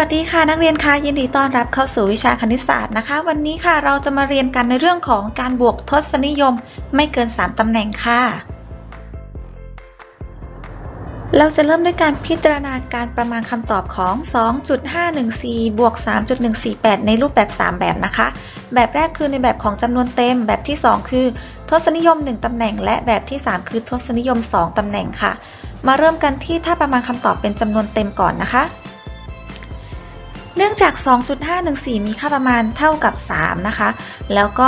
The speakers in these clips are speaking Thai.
วัสดีค่ะนักเรียนคะยินดีต้อนรับเข้าสู่วิชาคณิตศาสตร์นะคะ วันนี้ค่ะเราจะมาเรียนกันในเรื่องของการบวกทศนิยมไม่เกิน 3ตำแหน่งค่ะ เราจะเริ่มด้วยการพิจารณาการประมาณคำตอบของ 2.514 บวก 3.148 ในรูปแบบ 3 แบบนะคะ แบบแรกคือในแบบของจำนวนเต็ม แบบที่ 2 คือ ทศนิยม 1ตำแหน่ง และแบบที่ 3 คือทศนิยม 2ตำแหน่งค่ะ มาเริ่มกันที่ถ้าประมาณคำตอบเป็นจำนวนเต็มก่อนนะคะ เนื่องจาก 2.514 มีค่าประมาณเท่ากับ 3 นะคะ แล้วก็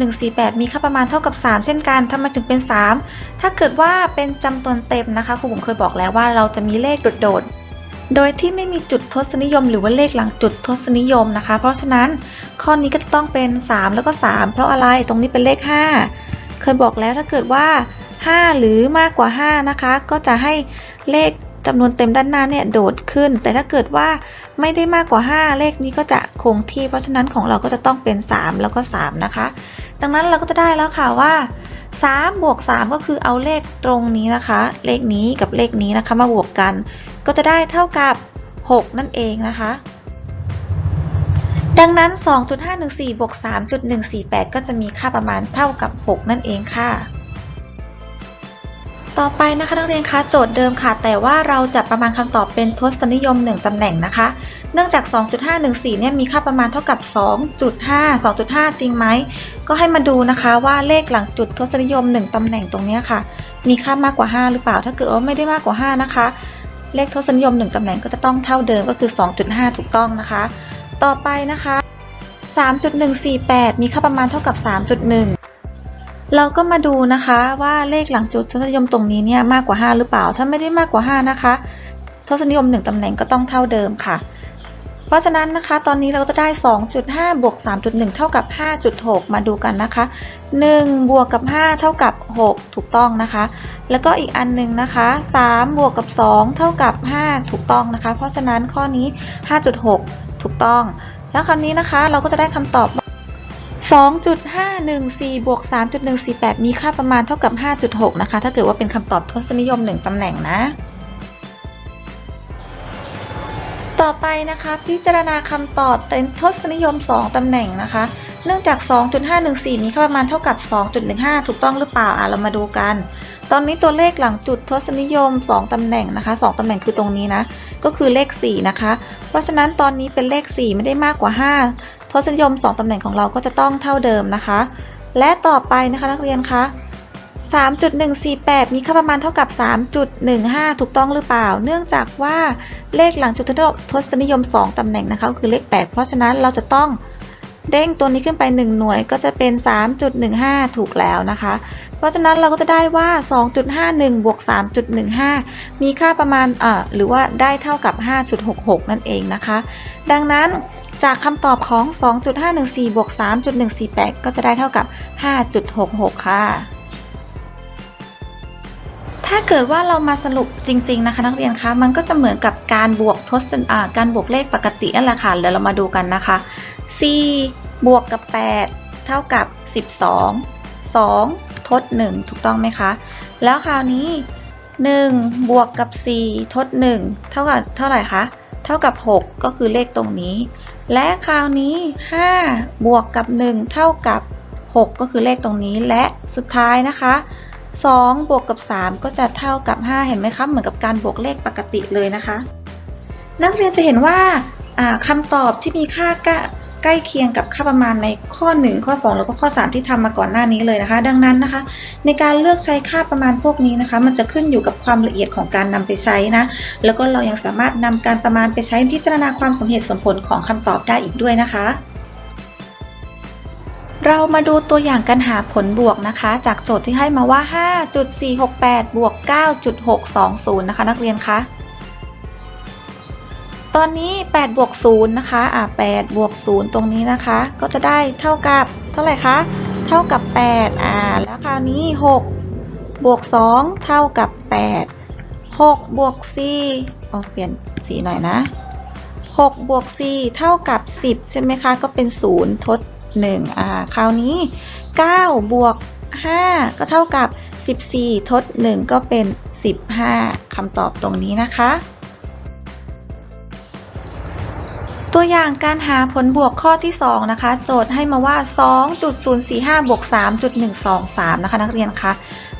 3.148 มีค่าประมาณเท่ากับ 3 เช่นกันทำไมถึงเป็น 3 ถ้าเกิดว่าเป็นจำนวนเต็มนะคะ ครูผมเคยบอกแล้วว่าเราจะมีเลขโดดๆ โดยที่ไม่มีจุดทศนิยม หรือว่าเลขหลังจุดทศนิยมนะคะ เพราะฉะนั้นข้อนี้ก็จะต้องเป็น 3 แล้วก็ 3 เพราะอะไร ตรงนี้เป็นเลข 5 เคยบอกแล้วถ้าเกิดว่า 5 หรือมากกว่า 5 นะคะ ก็จะให้เลข จำนวนเต็มด้านหน้าเนี่ยโดดขึ้น แต่ถ้าเกิดว่าไม่ได้มากกว่า 5 เลขนี้ก็จะคงที่ เพราะฉะนั้นของเราก็จะต้องเป็น 3 แล้วก็ 3 นะคะ ดังนั้นเราก็จะได้แล้วค่ะว่า3บวก3ก็คือเอาเลขตรงนี้นะคะ เลขนี้กับเลขนี้นะคะมาบวกกัน ก็จะได้เท่ากับ 6 นั่นเองนะคะ ดังนั้น 2.514บวก3.148 ก็จะมีค่าประมาณเท่ากับ 6 นั่นเองค่ะ ต่อไปนะคะนักเรียนคะโจทย์เดิมค่ะ แต่ว่าเราจะประมาณคำตอบเป็นทศนิยม 1ตำแหน่งนะคะ เนื่องจาก 2.514 เนี่ยมีค่าประมาณเท่ากับ 2.5 2.5 จริงไหม ก็ให้มาดูนะคะว่าเลขหลังจุดทศนิยม 1ตำแหน่งตรงนี้ค่ะ มีค่ามากกว่า 5 หรือเปล่า ถ้าเกิดว่าไม่ได้มากกว่า 5 นะคะ เลขทศนิยม 1ตำแหน่งก็จะต้องเท่าเดิมก็คือ 2.5 ถูกต้องนะคะ ต่อไปนะคะ3.148 มีค่าประมาณเท่ากับ 3.1 เราก็มาดูนะคะว่าเลขหลังจุดทศนิยมตรงนี้เนี่ยมากกว่า 5 หรือเปล่า ถ้าไม่ได้มากกว่า 5 นะคะ ทศนิยม 1ตำแหน่งก็ต้องเท่าเดิมค่ะ เพราะฉะนั้นนะคะตอนนี้เราจะได้ 2.5 บวก 3.1 เท่ากับ 5.6 มาดูกันนะคะ 1 บวกกับ 5 เท่ากับ 6 ถูกต้องนะคะ แล้วก็อีกอันหนึ่งนะคะ 3 บวกกับ 2 เท่ากับ 5 ถูกต้องนะคะ เพราะฉะนั้นข้อนี้ 5.6 ถูกต้อง แล้วคราวนี้นะคะเราก็จะได้คำตอบว่า 2.514บวก3.148 มีค่าประมาณเท่ากับ 5.6 นะคะ ถ้าเกิดว่าเป็นคำตอบทศนิยม 1ตำแหน่งนะ ต่อไปนะคะ พิจารณาคำตอบเป็นทศนิยม 2ตำแหน่งนะคะ เนื่องจาก 2.514 มีค่าประมาณเท่ากับ 2.15 ถูกต้องหรือเปล่า อะ เรามาดูกัน ตอนนี้ตัวเลขหลังจุดทศนิยม 2ตำแหน่งนะคะ 2ตำแหน่งคือตรงนี้นะ ก็คือเลข 4 นะคะ เพราะฉะนั้นตอนนี้เป็นเลข 4 ไม่ได้มากกว่า 5 ทศนิยม 2 ตำแหน่งของเราก็จะต้องเท่าเดิมนะคะ และต่อไปนะคะนักเรียนคะ3.148 มีค่าประมาณเท่ากับ 3.15 ถูกต้องหรือเปล่า เนื่องจากว่าเลขหลังจุดทศนิยม 2 ตำแหน่งนะคะก็คือเลข 8 เพราะฉะนั้นเราจะต้องเด้งตัวนี้ขึ้นไป 1 หน่วยก็จะเป็น 3.15 ถูกแล้วนะคะ เพราะฉะนั้นเราก็จะได้ว่า 2.51 บวก 3.15 มีค่าประมาณอ่าหรือว่าได้เท่ากับ 5.66 นั่นเองนะคะ ดังนั้นจากคำตอบของ 2.514 บวก 3.148 ก็จะได้เท่ากับ 5.66 ค่ะ ถ้าเกิดว่าเรามาสรุปจริง ๆ นะคะ นักเรียนคะ มันก็จะเหมือนกับการบวกทศอ่าการบวกเลขปกตินั่นแหละค่ะ เดี๋ยวเรามาดูกันนะคะ 4 บวกกับ 8 เท่ากับ 12 2 ทด 1 ถูกต้องไหมคะ แล้วคราวนี้ 1 บวกกับ 4 ทด 1 เท่ากับเท่าไหร่คะ เท่ากับ 6 ก็คือเลขตรงนี้ และคราวนี้ 5 บวกกับ 1 เท่ากับ 6 ก็คือเลขตรงนี้ และสุดท้ายนะคะ2บวกกับ 3 ก็จะเท่ากับ 5 เห็นไหมคะ เหมือนกับการบวกเลขปกติเลยนะคะ นักเรียนจะเห็นว่าอ่าคำตอบที่มีค่า ใกล้เคียงกับค่าประมาณในข้อ 1 ข้อ 2 แล้วก็ข้อ 3 ที่ทำมาก่อนหน้านี้เลยนะคะ ดังนั้นนะคะ ในการเลือกใช้ค่าประมาณพวกนี้นะคะ มันจะขึ้นอยู่กับความละเอียดของการนำไปใช้นะ แล้วก็เรายังสามารถนำการประมาณไปใช้พิจารณาความสมเหตุสมผลของคำตอบได้อีกด้วยนะคะ เรามาดูตัวอย่างการหาผลบวกนะคะ จากโจทย์ที่ให้มาว่า 5.468 บวก 9.620 นะคะ นักเรียนคะ ตอนนี้8บวก0นะคะ อ่า8บวก0ตรงนี้นะคะ ก็จะได้เท่ากับเท่าไหร่คะ เท่ากับ 8 อ่า แล้วคราวนี้ 6 บวก 2 เท่ากับ 8 6 บวก4เอาเปลี่ยนสีหน่อยนะ6บวก4เท่ากับ 10 ใช่ไหมคะ ก็เป็น 0 ทด 1 อ่า คราวนี้ 9 บวก 5 ก็เท่ากับ 14 ทด 1 ก็เป็น 15คำตอบตรงนี้นะคะ ตัวอย่างการหาผลบวกข้อที่ 2 นะคะ โจทย์ให้มาว่า 2.045บวก3.123 นะคะ นักเรียนคะ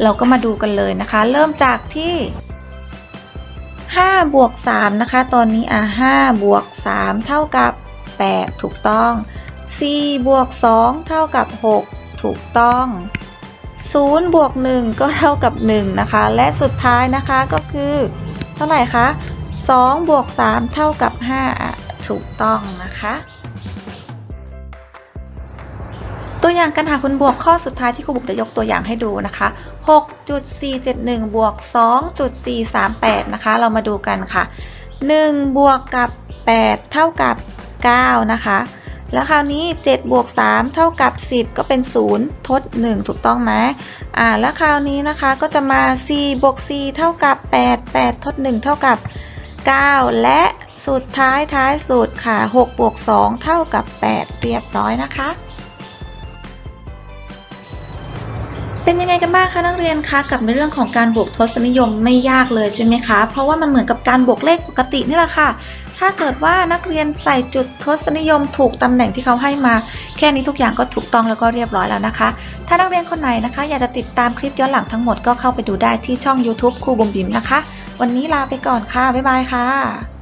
เราก็มาดูกันเลยนะคะ เริ่มจากที่ 5 บวก 3 นะคะ ตอนนี้อะ5บวก 3 เท่ากับ 8 ถูกต้อง 4 บวก 2 เท่ากับ 6 ถูกต้อง 0 บวก 1 ก็เท่ากับ 1 นะคะ และสุดท้ายนะคะก็คือ เท่าไหร่คะ2บวก3เท่ากับ5อะ ถูกต้องนะคะ ตัวอย่างการหาคุณบวกข้อสุดท้ายที่ครูบุกจะยกตัวอย่างให้ดูนะคะ 6.471 บวก 2.438 นะคะ เรามาดูกันค่ะ 1 บวกกับ 8 เท่ากับ 9 นะคะแล้วคราวนี้ 7 บวก 3 เท่ากับ 10 ก็เป็น 0 ทด 1 ถูกต้องไหมอ่า แล้วคราวนี้นะคะก็จะมา 4 บวก 4 เท่ากับ 8 8 ทด 1 เท่ากับ 9 และ สุดท้ายท้ายสุดค่ะ6บวก2เท่ากับ 8 เรียบร้อยนะคะ เป็นยังไงกันบ้างคะนักเรียนคะกับในเรื่องของการบวกทศนิยมไม่ยากเลยใช่ไหมคะ เพราะว่ามันเหมือนกับการบวกเลขปกตินี่แหละค่ะ ถ้าเกิดว่านักเรียนใส่จุดทศนิยมถูกตำแหน่งที่เขาให้มา แค่นี้ทุกอย่างก็ถูกต้องแล้วก็เรียบร้อยแล้วนะคะ ถ้านักเรียนคนไหนนะคะ อยากจะติดตามคลิปย้อนหลังทั้งหมดก็เข้าไปดูได้ที่ช่อง YouTube ครูบุ๋มบิ๋มนะคะ วันนี้ลาไปก่อนค่ะบ๊ายบายค่ะ